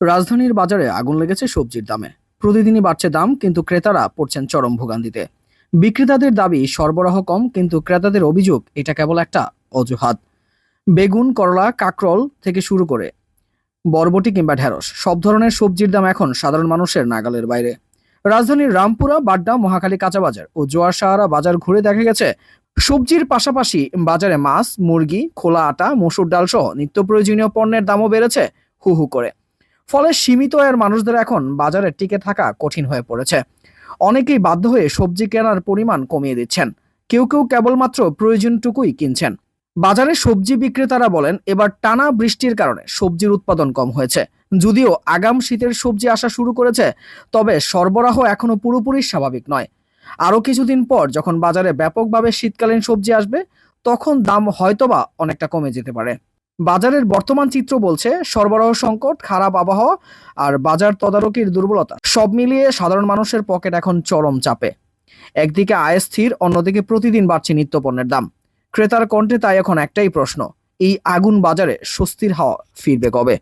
রাজধানীর বাজারে আগুন লেগেছে সবজির দামে। প্রতিদিনই বাড়ছে দাম, কিন্তু ক্রেতারা পড়ছেন চরম ভোগান্তিতে। বিক্রেতাদের দাবি, সরবরাহ কম, কিন্তু ক্রেতাদের অভিযোগ, এটা কেবল একটা অজুহাত। বেগুন, করলা, কাকরল থেকে শুরু করে বরবটি কিংবা ঢেঁড়স, সব ধরনের সবজির দাম এখন সাধারণ মানুষের নাগালের বাইরে। রাজধানীর রামপুরা, বাড্ডা, মহাখালী কাঁচা বাজার ও জোয়ার সাহারা বাজার ঘুরে দেখা গেছে সবজির পাশাপাশি বাজারে মাছ, মুরগি, খোলা আটা, মসুর ডাল সহ নিত্য প্রয়োজনীয় পণ্যের দামও বেড়েছে হু হু করে। ফলে সীমিত আয়ের মানুষদের এখন বাজারে টিকে থাকা কঠিন হয়ে পড়েছে। অনেকেই বাধ্য হয়ে সবজি কেনার পরিমাণ কমিয়ে দিচ্ছেন। কেউ কেউ কেবলমাত্র প্রয়োজনটুকুই কিনছেন। বাজারে সবজি বিক্রেতারা বলেন, এবার টানা বৃষ্টির কারণে সবজির উৎপাদন কম হয়েছে। যদিও আগাম শীতের সবজি আসা শুরু করেছে, তবে সরবরাহ এখনও পুরোপুরি স্বাভাবিক নয়। আরও কিছুদিন পর যখন বাজারে ব্যাপকভাবে শীতকালীন সবজি আসবে, তখন দাম হয়তোবা অনেকটা কমে যেতে পারে। বাজারের বর্তমান চিত্র বলছে সরবরাহ সংকট, খারাপ আবহাওয়া আর বাজার তদারকির দুর্বলতা। সব মিলিয়ে সাধারণ মানুষের পকেট এখন চরম চাপে। একদিকে আয় স্থির, অন্যদিকে প্রতিদিন বাড়ছে নিত্যপণ্যের দাম। ক্রেতার কণ্ঠে তাই এখন একটাই প্রশ্ন, এই আগুন বাজারে স্বস্তির হাওয়া ফিরবে কবে?